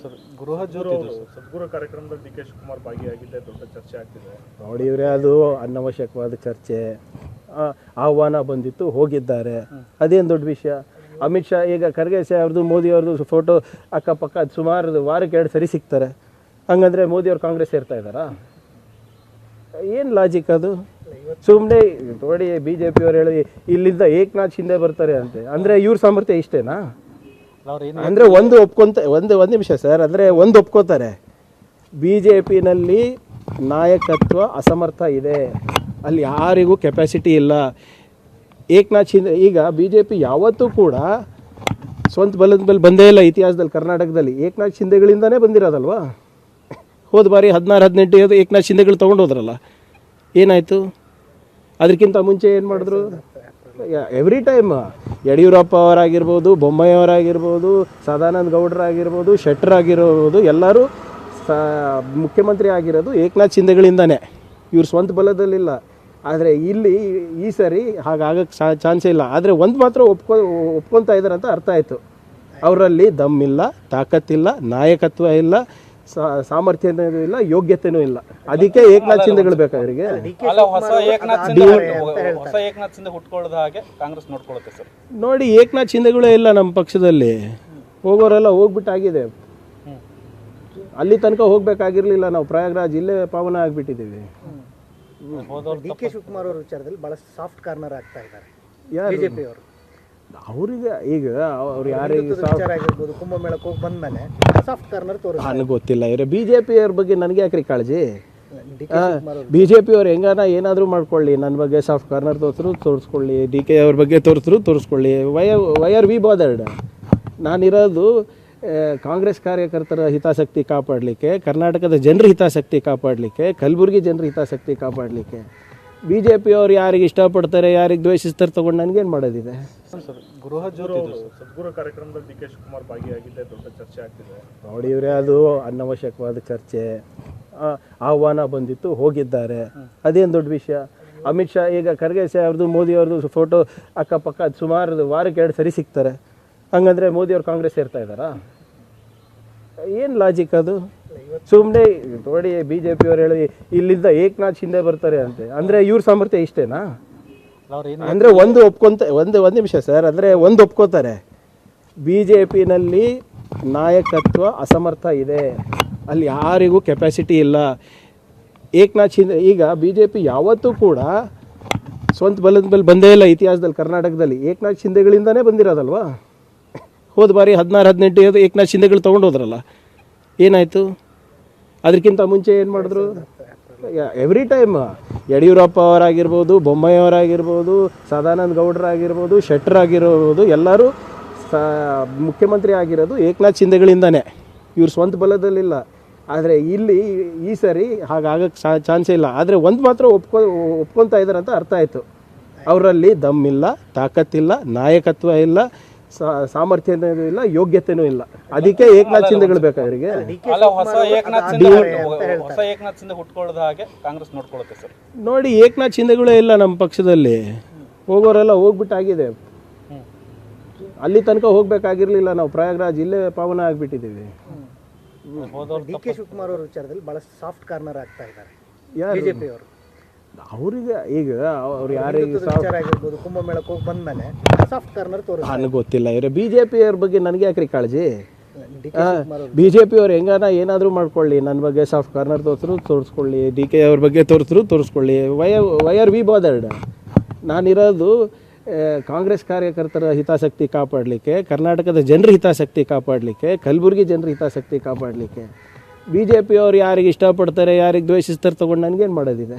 Sir ಗೃಹ ಸದ್ಗುರು ಕಾರ್ಯಕ್ರಮದಲ್ಲಿ D K Shivakumar ಭಾಗಿಯಾಗಿದ್ದೆ ದೊಡ್ಡ ಚರ್ಚೆ ಆಗ್ತಿದೆ. ನೋಡಿ ಇವರೇ ಅದು ಅನವಶ್ಯಕವಾದ ಚರ್ಚೆ. ಆಹ್ವಾನ ಬಂದಿತ್ತು ಹೋಗಿದ್ದಾರೆ. ಅದೇನು ದೊಡ್ಡ ವಿಷಯ? ಅಮಿತ್ ಶಾ ಈಗ ಖರ್ಗೆ ಅವ್ರದ್ದು ಮೋದಿ ಅವ್ರದ್ದು ಫೋಟೋ ಅಕ್ಕಪಕ್ಕ ಸುಮಾರು ವಾರಕ್ಕೆ ಎರಡು ಸರಿ ಸಿಗ್ತಾರೆ. ಹಂಗಂದ್ರೆ ಮೋದಿ ಅವ್ರು ಕಾಂಗ್ರೆಸ್ ಸೇರ್ತಾ ಇದ್ದಾರಾ? ಏನು ಲಾಜಿಕ್ ಅದು? ಸುಮ್ಮನೆ ನೋಡಿ ಬಿ ಜೆ ಪಿಯವ್ರು ಹೇಳಿ ಇಲ್ಲಿಂದ ಏಕನಾಥ್ ಶಿಂದೆ ಬರ್ತಾರೆ ಅಂತೆ. ಅಂದರೆ ಇವ್ರ ಸಾಮರ್ಥ್ಯ ಇಷ್ಟೇನಾ? ಅಂದರೆ ಒಂದು ಒಪ್ಕೊಂತ ಒಂದು ಒಂದು ನಿಮಿಷ ಸರ್, ಅಂದರೆ ಒಂದು ಒಪ್ಕೋತಾರೆ. ಬಿ ಜೆ ಪಿನಲ್ಲಿ ನಾಯಕತ್ವ ಅಸಮರ್ಥ ಇದೆ. ಅಲ್ಲಿ ಯಾರಿಗೂ ಕೆಪಾಸಿಟಿ ಇಲ್ಲ. ಏಕನಾಥ್ ಶಿಂದೆ ಈಗ ಬಿ ಜೆ ಪಿ ಯಾವತ್ತೂ ಕೂಡ ಸ್ವಂತ ಬಲದ ಮೇಲೆ ಬಂದೇ ಇಲ್ಲ ಇತಿಹಾಸದಲ್ಲಿ, ಕರ್ನಾಟಕದಲ್ಲಿ. ಏಕನಾಥ್ ಶಿಂದೆಗಳಿಂದನೇ ಬಂದಿರೋದಲ್ವಾ? ಹೋದ ಬಾರಿ ಹದಿನಾರು, ಹದಿನೆಂಟು ಏಕನಾಥ್ ಶಿಂದೆಗಳು ತೊಗೊಂಡು ಹೋದ್ರಲ್ಲ ಏನಾಯಿತು? ಅದಕ್ಕಿಂತ ಮುಂಚೆ ಏನು ಮಾಡಿದ್ರು? ಎವ್ರಿ ಟೈಮ್ ಯಡಿಯೂರಪ್ಪ ಅವರಾಗಿರ್ಬೋದು ಬೊಮ್ಮಯ್ಯವರಾಗಿರ್ಬೋದು ಸದಾನಂದ ಗೌಡರಾಗಿರ್ಬೋದು ಶೆಟ್ಟರ್ ಆಗಿರ್ಬೋದು, ಎಲ್ಲರೂ ಸ, ಮುಖ್ಯಮಂತ್ರಿ ಆಗಿರೋದು ಏಕನಾಥ್ ಶಿಂದೆಗಳಿಂದನೇ. ಇವ್ರ ಸ್ವಂತ ಬಲದಲ್ಲಿಲ್ಲ. ಆದರೆ ಇಲ್ಲಿ ಈ ಸರಿ ಹಾಗಾಗಕ್ಕೆ ಚಾನ್ಸೇ ಇಲ್ಲ. ಆದರೆ ಒಂದು ಮಾತ್ರ ಒಪ್ಕೊ, ಒಪ್ಕೊತಾ ಇದ್ದಾರೆ ಅಂತ ಅರ್ಥ ಆಯಿತು. ಅವರಲ್ಲಿ ದಮ್ಮಿಲ್ಲ ತಾಕತ್ತಿಲ್ಲ, ನಾಯಕತ್ವ ಇಲ್ಲ ಸಾ- ಸಾಮರ್ಥ್ಯನೂ ಇಲ್ಲ ಯೋಗ್ಯತೆನೂ ಇಲ್ಲ. ಅದಕ್ಕೆ ಏಕನಾಥ್ ಶಿಂದೆಗಳು ಬೇಕು ಅವರಿಗೆ ಅಲ್ಲ ಹೊಸ ಏಕನಾಥ್ ಶಿಂದೆ ಹೊಸ ಏಕನಾಥ್ ಶಿಂದೆ ಹುಟ್ಕೊಳ್ಳದ ಹಾಗೆ ಕಾಂಗ್ರೆಸ್ ನೋಡ್ಕೊಳ್ಳುತ್ತೆ ಸರ್. ನೋಡಿ ಏಕನಾಥ್ ಶಿಂದೆಗಳೇ ಇಲ್ಲ ನಮ್ಮ ಪಕ್ಷದಲ್ಲಿ. ಹೋಗೋರೆಲ್ಲ ಹೋಗ್ಬಿಟ್ಟಾಗಿದೆ. ಅಲ್ಲಿ ತನಕ ಹೋಗ್ಬೇಕಾಗಿರ್ಲಿಲ್ಲ. ನಾವು ಪ್ರಯಾಗ್ರಾಜ್ ಇಲ್ಲೇ ಪಾವನ ಆಗಿಬಿಟ್ಟಿದ್ದೀವಿ. ಹೋದವ್ರು ಡಿ ಕೆ ಶಿವಕುಮಾರ್ ಅವರ ವಿಚಾರದಲ್ಲಿ ಬಹಳ ಸಾಫ್ಟ್ ಕಾರ್ನರ್ ಆಗ್ತಾ ಇದ್ದಾರೆ. ಯಾರು? ಬಿಜೆಪಿ ಅವರು ಅವ್ರಿಗೆ ಈಗ ಅವ್ರು ಯಾರಿಗೆ ಆಗಿರ್ಬೋದು ಕುಂಭಮೇಳಕ್ಕೆ ಹೋಗಿ ಬಂದ್ಮೇಲೆ ಸಾಫ್ಟ್ ಕಾರ್ನರ್ ತೋರಿಸ್ ನನಗೆ ಗೊತ್ತಿಲ್ಲ ಇವ್ರೆ. ಬಿ ಜೆ ಪಿಯವ್ರ ಬಗ್ಗೆ ನನಗೆ ಯಾಕ್ರಿ ಕಾಳಜಿ? ಬಿ ಜೆ ಪಿಯವ್ರು ಹೆಂಗಾನ ಏನಾದರೂ ಮಾಡ್ಕೊಳ್ಳಿ ನನ್ನ ಬಗ್ಗೆ ಸಾಫ್ಟ್ ಕಾರ್ನರ್ ತೋರಿಸ್ರು ತೋರಿಸ್ಕೊಳ್ಳಿ. ಡಿ ಕೆ ಅವ್ರ ಬಗ್ಗೆ ತೋರಿಸ್ರು ತೋರಿಸ್ಕೊಳ್ಳಿ. Why why are we bothered. ನಾನಿರೋದು Congress ಕಾರ್ಯಕರ್ತರ ಹಿತಾಸಕ್ತಿ ಕಾಪಾಡಲಿಕ್ಕೆ ಕರ್ನಾಟಕದ ಜನರ ಹಿತಾಸಕ್ತಿ ಕಾಪಾಡಲಿಕ್ಕೆ ಕಲಬುರಗಿ ಜನರ ಹಿತಾಸಕ್ತಿ ಕಾಪಾಡಲಿಕ್ಕೆ. ಬಿ ಜೆ ಪಿಯವ್ರು ಯಾರಿಗೆ ಇಷ್ಟಪಡ್ತಾರೆ ಯಾರಿಗೆ ದ್ವೇಷಿಸ್ತಾರೆ ತೊಗೊಂಡು ನನಗೇನು ಮಾಡೋದಿದೆ? ಗೃಹ ಸದ್ಗುರು ಕಾರ್ಯಕ್ರಮದಲ್ಲಿ ಡಿ ಕೆ ಶಿವಕುಮಾರ್ ಭಾಗಿಯಾಗಿದ್ದೆ ದೊಡ್ಡ ಚರ್ಚೆ ಆಗ್ತಿದೆ. ನೋಡಿ ಇವರೇ ಅದು ಅನವಶ್ಯಕವಾದ ಚರ್ಚೆ. ಆಹ್ವಾನ ಬಂದಿತ್ತು ಹೋಗಿದ್ದಾರೆ. ಅದೇನು ದೊಡ್ಡ ವಿಷಯ? ಅಮಿತ್ ಶಾ ಈಗ ಖರ್ಗೆ ಅವ್ರದ್ದು ಮೋದಿ ಅವ್ರದ್ದು ಫೋಟೋ ಅಕ್ಕಪಕ್ಕ ಸುಮಾರು ವಾರಕ್ಕೆ ಎರಡು ಸರಿ ಸಿಗ್ತಾರೆ. ಹಂಗಂದ್ರೆ ಮೋದಿ ಅವ್ರು ಕಾಂಗ್ರೆಸ್ ಸೇರ್ತಾ ಇದ್ದಾರಾ? ಏನು ಲಾಜಿಕ್ ಅದು? ಸುಮ್ಮನೆ ನೋಡಿ ಬಿ ಜೆ ಪಿಯವ್ರು ಹೇಳಿ ಇಲ್ಲಿಂದ ಏಕನಾಥ್ ಹಿಂದೆ ಬರ್ತಾರೆ ಅಂತೆ. ಅಂದರೆ ಇವ್ರ ಸಾಮರ್ಥ್ಯ ಇಷ್ಟೇನಾ? ಅಂದ್ರೆ ಒಂದು ಒಪ್ಕೊಂತ ಒಂದು ಒಂದು ನಿಮಿಷ ಸರ್ ಅಂದ್ರೆ ಒಂದು ಒಪ್ಕೋತಾರೆ. ಬಿ ಜೆ ಪಿನಲ್ಲಿ ನಾಯಕತ್ವ ಅಸಮರ್ಥ ಇದೆ. ಅಲ್ಲಿ ಯಾರಿಗೂ ಕೆಪಾಸಿಟಿ ಇಲ್ಲ. ಏಕನಾಥ್ ಶಿಂದೆ ಈಗ ಬಿ ಜೆ ಪಿ ಯಾವತ್ತೂ ಕೂಡ ಸ್ವಂತ ಬಲದ ಮೇಲೆ ಬಂದೇ ಇಲ್ಲ ಇತಿಹಾಸದಲ್ಲಿ ಕರ್ನಾಟಕದಲ್ಲಿ. ಏಕನಾಥ್ ಶಿಂದೆಗಳಿಂದನೇ ಬಂದಿರೋದಲ್ವಾ? ಹೋದ ಬಾರಿ ಹದಿನಾರು ಹದಿನೆಂಟು ಏಕನಾಥ್ ಶಿಂದೆಗಳು ತೊಗೊಂಡು ಹೋದ್ರಲ್ಲ ಏನಾಯಿತು? ಅದಕ್ಕಿಂತ ಮುಂಚೆ ಏನು ಮಾಡಿದ್ರು? ಎವ್ರಿ ಟೈಮ್ ಯಡಿಯೂರಪ್ಪ ಅವರಾಗಿರ್ಬೋದು, ಬೊಮ್ಮಾಯಿ ಅವರಾಗಿರ್ಬೋದು, ಸದಾನಂದ ಗೌಡರಾಗಿರ್ಬೋದು ಶೆಟ್ಟರ್ ಆಗಿರ್ಬೋದು, ಎಲ್ಲರೂ ಸ, ಮುಖ್ಯಮಂತ್ರಿ ಆಗಿರೋದು ಏಕನಾಥ್ ಶಿಂದೆಗಳಿಂದನೇ. ಇವ್ರ ಸ್ವಂತ ಬಲದಲ್ಲಿಲ್ಲ. ಆದರೆ ಇಲ್ಲಿ ಈ ಸರಿ ಹಾಗಾಗಕ್ಕೆ ಚಾನ್ಸೇ ಇಲ್ಲ. ಆದರೆ ಒಂದು ಮಾತ್ರ ಒಪ್ಕೊ, ಒಪ್ಕೊತಾ ಇದ್ದಾರೆ ಅಂತ ಅರ್ಥ ಆಯಿತು. ಅವರಲ್ಲಿ ದಮ್ಮಿಲ್ಲ ತಾಕತ್ತಿಲ್ಲ, ನಾಯಕತ್ವ ಇಲ್ಲ ಸಾಮರ್ಥ್ಯನೂ ಇಲ್ಲ ಯೋಗ್ಯತೆನೂ ಇಲ್ಲ. ಅದಕ್ಕೆ ಏಕನಾಥ್ ಶಿಂದೆಗಳು ಬೇಕಾ ಅವರಿಗೆ ಅಲ್ಲ ಹೊಸ ಏಕನಾಥ್ ಶಿಂದೆ ಹೊಸ ಏಕನಾಥ್ ಶಿಂದೆ ಹುಟ್ಕೊಳ್ಳದ ಹಾಗೆ ಕಾಂಗ್ರೆಸ್ ನೋಡ್ಕೊಳ್ಳುತ್ತೆ ಸರ್. ನೋಡಿ ಏಕನಾಥ್ ಶಿಂದೆಗಳೇ ಇಲ್ಲ ನಮ್ಮ ಪಕ್ಷದಲ್ಲಿ. ಹೋಗೋರೆಲ್ಲ ಹೋಗ್ಬಿಟ್ಟಾಗಿದೆ. ಅಲ್ಲಿ ತನಕ ಹೋಗ್ಬೇಕಾಗಿರ್ಲಿಲ್ಲ ನಾವು. ಪ್ರಯಾಗ್ರಾಜ್ ಇಲ್ಲೇ ಪಾವನ ಆಗಿಬಿಟ್ಟಿದ್ದೀವಿ. ಹೋದವ್ರು ಡಿ ಕೆ ಶಿವಕುಮಾರ್ ಅವರ ವಿಚಾರದಲ್ಲಿ ಬಹಳ ಸಾಫ್ಟ್ ಕಾರ್ನರ್ ಆಗ್ತಾ ಇದ್ದಾರೆ. ಯಾರು? ಬಿಜೆಪಿ ಅವರು ಅವ್ರಿಗೆ ಈಗ ಅವ್ರು ಯಾರಿಗೆ ಆಗಿರ್ಬೋದು ಕುಂಭಮೇಳಕ್ಕೆ ಹೋಗಿ ಬಂದ್ಮೇಲೆ ಸಾಫ್ಟ್ ಕಾರ್ನರ್ ತೋರಿಸ್ ನನಗೆ ಗೊತ್ತಿಲ್ಲ ಇವ್ರೆ ಬಿ ಜೆ ಪಿಯವ್ರ ಬಗ್ಗೆ ನನಗೆ ಯಾಕ್ರಿ ಕಾಳಜಿ? ಬಿ ಜೆ ಪಿಯವ್ರು ಹೆಂಗಾನ ಏನಾದರೂ ಮಾಡ್ಕೊಳ್ಳಿ ನನ್ನ ಬಗ್ಗೆ ಸಾಫ್ಟ್ ಕಾರ್ನರ್ ತೋರಿಸ್ರು ತೋರಿಸ್ಕೊಳ್ಳಿ ಡಿ ಕೆ ಅವ್ರ ಬಗ್ಗೆ ತೋರಿಸ್ರು ತೋರಿಸ್ಕೊಳ್ಳಿ. Why why are we bothered ನಾನಿರೋದು Congress ಕಾರ್ಯಕರ್ತರ ಹಿತಾಸಕ್ತಿ ಕಾಪಾಡಲಿಕ್ಕೆ ಕರ್ನಾಟಕದ ಜನರ ಹಿತಾಸಕ್ತಿ ಕಾಪಾಡಲಿಕ್ಕೆ ಕಲಬುರಗಿ ಜನರ ಹಿತಾಸಕ್ತಿ ಕಾಪಾಡಲಿಕ್ಕೆ. ಬಿ ಜೆ ಪಿಯವ್ರು ಯಾರಿಗೆ ಇಷ್ಟಪಡ್ತಾರೆ ಯಾರಿಗೆ ದ್ವೇಷಿಸ್ತಾರೆ ತೊಗೊಂಡು ನನಗೇನು ಮಾಡೋದಿದೆ?